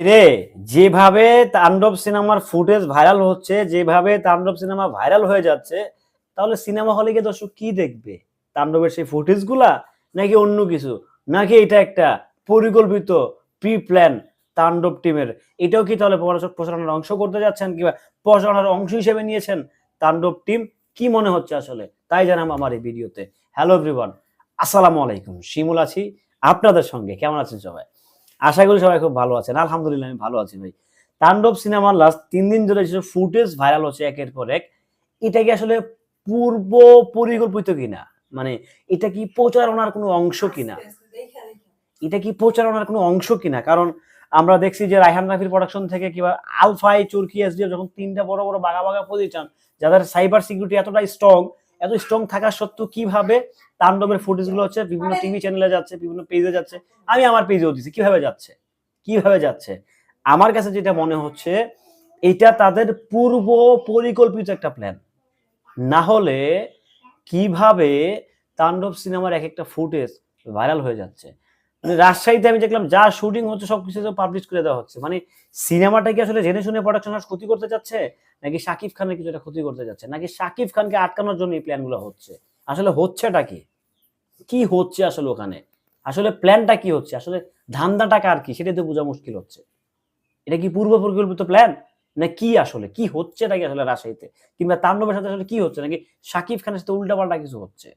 রে, যেভাবে তাণ্ডব সিনেমার ফুটেজ ভাইরাল হচ্ছে, যেভাবে তাণ্ডব সিনেমা ভাইরাল হয়ে যাচ্ছে, তাহলে সিনেমা হলে গিয়ে দর্শক কি দেখবে? তাণ্ডবের সেই ফুটেজগুলা নাকি অন্য কিছু? নাকি এটা একটা পরিকল্পিত প্রি প্ল্যান তাণ্ডব টিমের? এটাও কি তাহলে পড়াশোনা প্রচারণার অংশ করতে যাচ্ছেন কিংবা প্রচারণার অংশ হিসেবে নিয়েছেন তাণ্ডব টিম? কি মনে হচ্ছে আসলে? তাই জানাম আমার এই ভিডিওতে। হ্যালো এভরিওয়ান আসসালামু আলাইকুম। শিমুল আছি আপনাদের সঙ্গে। কেমন আছেন সবাই? আশা করি সবাই খুব ভালো আছেন। আলহামদুলিল্লাহ, আমি ভালো আছি ভাই। তাণ্ডব সিনেমার লাস্ট তিন দিন ধরে যেসব ফুটেজ ভাইরাল হচ্ছে একের পর এক, এটা কি আসলে পূর্ব পরিকল্পিত কিনা? মানে এটা কি প্রচারণার কোনো অংশ কিনা? এটা কি প্রচারণার কোনো অংশ কিনা? কারণ আমরা দেখছি যে রায়হান রাফির প্রোডাকশন থেকে কিংবা আলফাই, চুরকি এসডিএফ যখন তিনটা বড় বড় বাগা বাগা প্রতিষ্ঠান যাদের সাইবার সিকিউরিটি এতটা স্ট্রং এত স্ট্রং থাকা সত্ত্বেও কীভাবে তাণ্ডবের ফুটেজগুলো হচ্ছে বিভিন্ন টিভি চ্যানেলে যাচ্ছে বিভিন্ন পেজে যাচ্ছে আমি আমার পেজেও দিচ্ছি কীভাবে যাচ্ছে? কীভাবে যাচ্ছে? আমার কাছে যেটা মনে হচ্ছে এটা তাদের পূর্ব পরিকল্পিত একটা প্ল্যান না হলে কীভাবে তাণ্ডব সিনেমার এক একটা ফুটেজ ভাইরাল হয়ে যাচ্ছে? রাজশাহীতে আমি দেখলাম যা শুটিং হচ্ছে, সবকিছু পাবলিশ করে দেওয়া হচ্ছে। মানে সিনেমাটা কি আসলে জেনে শুনে প্রোডাকশন হাউস ক্ষতি করতে যাচ্ছে নাকি শাকিব খানের কিছু একটা ক্ষতি করতে যাচ্ছে নাকি শাকিব খানকে আটকানোর জন্য এই প্ল্যানগুলো হচ্ছে? আসলে হচ্ছেটা কি? কি হচ্ছে আসলে ওখানে? আসলে প্ল্যানটা কি হচ্ছে? আসলে ধান্দাটা কার কি? সেটাই তো বোঝা মুশকিল হচ্ছে। এটা কি পূর্ব পরিকল্পিত প্ল্যান না কি আসলে? কি হচ্ছে নাকি আসলে রাজশাহীতে? কিংবা তাণ্ডবের সাথে আসলে কি হচ্ছে? নাকি শাকিব খানের সাথে উল্টাপাল্টা কিছু হচ্ছে?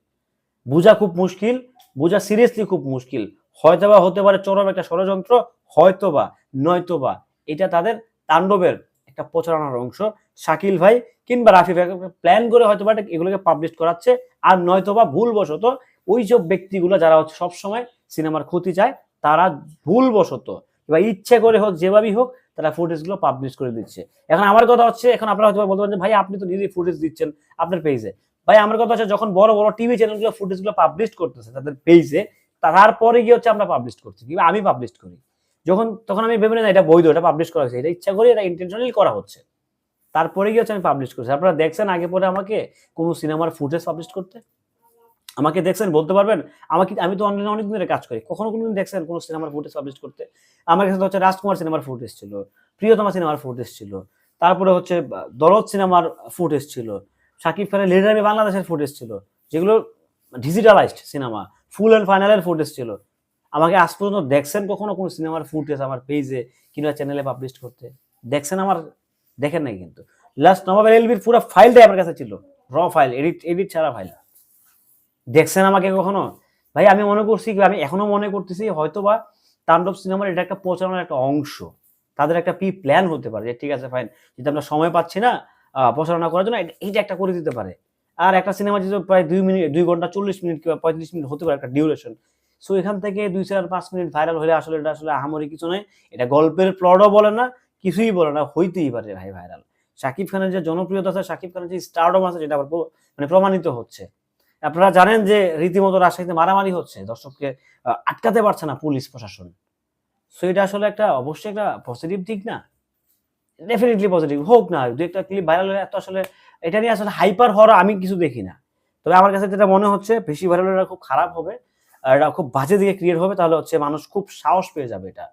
বোঝা খুব মুশকিল, বোঝা সিরিয়াসলি খুব মুশকিল। হয়তোবা হতে পারে চরম একটা ষড়যন্ত্র, হয়তোবা, নয়তোবা। এটা তাদের তাণ্ডবের একটা প্রচারণার অংশ। শাকিল ভাই কিংবা রাফি ভাই প্ল্যান করে হয়তোবা এটা এগুলোকে পাবলিশ করাচ্ছে। আর নয়তোবা ভুলবশত ওই সব ব্যক্তিগুলো যারা হচ্ছে সবসময় সিনেমার ক্ষতি চায়, তারা ভুলবশত বা ইচ্ছে করে হোক, যেভাবেই হোক, তারা ফুটেজগুলো পাবলিশ করে দিচ্ছে। এখন আমার কথা হচ্ছে, এখন আপনারা হয়তো বলতে পারেন ভাই, আপনি তো নিজেই ফুটেজ দিচ্ছেন আপনার পেজে ভাই, আমার কথা হচ্ছে, যখন বড় বড় টিভি চ্যানেলগুলো ফুটেজগুলো পাবলিশ করতেছে, তাদের পেজে তারপরে গিয়ে হচ্ছে আমরা পাবলিশ করছি। কিংবা আমি পাবলিশ করি। যখন, তখন আমি ভেবে না এটা বৈধ, এটা পাবলিশ করা হয়েছে। এটা ইচ্ছা করে, এটা ইন্টেনশনালি করা হচ্ছে। তারপরে গিয়ে হচ্ছে আমি পাবলিশ করছি। আপনারা দেখছেন আগে পরে আমাকে কোনো সিনেমার ফুটেজ পাবলিশ করতে? আমাকে দেখছেন, বলতে পারবেন, আমাকে, আমি তো অনলাইনে অনেক দিনের কাজ করি। কখনো কোনো দিন দেখছেন কোনো সিনেমার ফুটেজ পাবলিশ করতে? আমার কাছে হচ্ছে রাজকুমার সিনেমার ফুটেজ ছিল, প্রিয়তমা সিনেমার ফুটেজ ছিল, তারপরে হচ্ছে দরদ সিনেমার ফুটেজ ছিল শাকিব খানের লিডার বাংলাদেশের ফুটেজ ছিল, যেগুলো ডিজিটালাইজড সিনেমা ফুল অ্যান্ড ফাইনালের ফুটেজ ছিল। আমাকে আজ পর্যন্ত দেখছেন কখনো কোনো সিনেমার ফুটেজ আমার পেজে কিংবা চ্যানেলে পাবলিশ করতে? দেখছেন আমার? দেখেন নাই কিন্তু। লাস্ট নবাব এলবির পুরো ফাইলটাই আমার কাছে ছিল। র ফাইল এডিট এডিট ছাড়া ফাইল দেখছেন আমাকে কখনো? ভাই, আমি মনে করছি কি, আমি এখনও মনে করতেছি হয়তো বা তাণ্ডব সিনেমার এটা একটা প্রচারণার একটা অংশ। তাদের একটা পি প্ল্যান হতে পারে যে, ঠিক আছে ফাইন যদি আমরা সময় পাচ্ছি না প্রচারণা করার জন্য এইটা একটা করে দিতে পারে। আর একটা সিনেমা যদি প্রায় দুই মিনিট, দুই ঘণ্টা চল্লিশ মিনিট কিংবা পঁয়ত্রিশ মিনিট হতে পারে একটা ডিউরেশন সো এখান থেকে দুই চার পাঁচ মিনিট ভাইরাল হলে আসলে এটা আসলে আহামরি কিছু নয়। এটা গল্পের প্লটও বলে না, কিছুই বলে না, হইতেই পারে ভাই ভাইরাল শাকিব খানের যে জনপ্রিয়তা আছে, শাকিব খানের যে স্টারডম আছে, যেটা আবার মানে প্রমাণিত হচ্ছে। আপনারা জানেন যে রীতিমতো রাজশাহীতে মারামারি হচ্ছে, দর্শককে আটকাতে পারছে না পুলিশ প্রশাসন। সো এটা আসলে একটা অবশ্যই একটা পজিটিভ দিক না? ডেফিনেটলি পজিটিভ হোক না দু একটা ক্লিপ ভাইরাল হলে এত আসলে এটা নিয়ে আসলে হাইপার হওয়ার আমি কিছু দেখি না। তবে আমার কাছে যেটা মনে হচ্ছে, বেশি ভাইরাল হলে খুব খারাপ হবে, আর এটা খুব বাজে দিকে ক্রিয়েট হবে, তাহলে হচ্ছে মানুষ খুব সাহস পেয়ে যাবে এটা।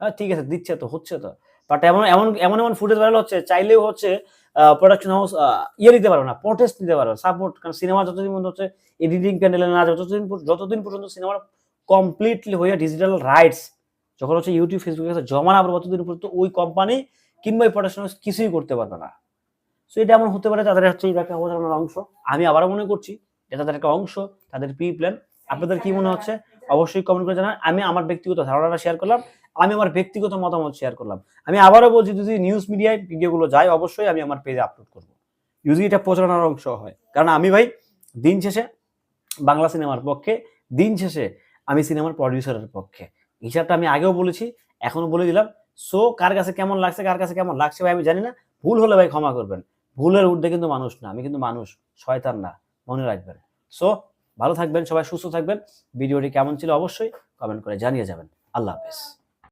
হ্যাঁ ঠিক আছে, দিচ্ছে তো, হচ্ছে তো। বাট এমন এমন এমন এমন ফুটেজ ভাইরাল হচ্ছে, চাইলেও হচ্ছে প্রোডাকশন হাউস ইয়ে দিতে পারবে না প্রটেস্ট দিতে পারবে সাপোর্ট কারণ সিনেমা যতদিন পর্যন্ত হচ্ছে এডিটিং প্যান্ডেলে না যতদিন যতদিন পর্যন্ত সিনেমার কমপ্লিটলি হয়ে ডিজিটাল রাইটস যখন হচ্ছে ইউটিউব ফেসবুকের কাছে জমা না পড়বে, ততদিন পর্যন্ত ওই কোম্পানি কিংবা ওই প্রোডাকশন হাউস কিছুই করতে পারবে না। সো এটা এমন হতে পারে তাদের হচ্ছে একটা অবধারণার অংশ। আমি আবারও মনে করছি এটা তাদের একটা অংশ, তাদের প্রি প্ল্যান। আপনাদের কি মনে হচ্ছে? অবশ্যই কমেন্ট করে জানান। আমি আমার ব্যক্তিগত ধারণাটা শেয়ার করলাম। আমি আমার ব্যক্তিগত মতামত শেয়ার করলাম। আমি আবারও বলছি, যদি নিউজ মিডিয়ায় ভিডিওগুলো যায়, অবশ্যই আমি আমার পেজে আপলোড করব। যদি এটা প্রচারণার অংশ হয়। কারণ আমি ভাই, দিন শেষে বাংলা সিনেমার পক্ষে, দিন শেষে আমি সিনেমার প্রডিউসারের পক্ষে। হিসাবটা আমি আগেও বলেছি এখনও বলে দিলাম। সো কার কাছে কেমন লাগছে, কার কাছে কেমন লাগছে ভাই, আমি জানি না। ভুল হলে ভাই ক্ষমা করবেন। ভুলের ঊর্ধ্বে কিন্তু মানুষ না, আমি কিন্তু মানুষ, শয়তান না, মনে রাখবেন। সো ভালো থাকবেন, সবাই সুস্থ থাকবেন। ভিডিওটি কেমন ছিল অবশ্যই কমেন্ট করে জানিয়ে যাবেন। আল্লাহ হাফেজ।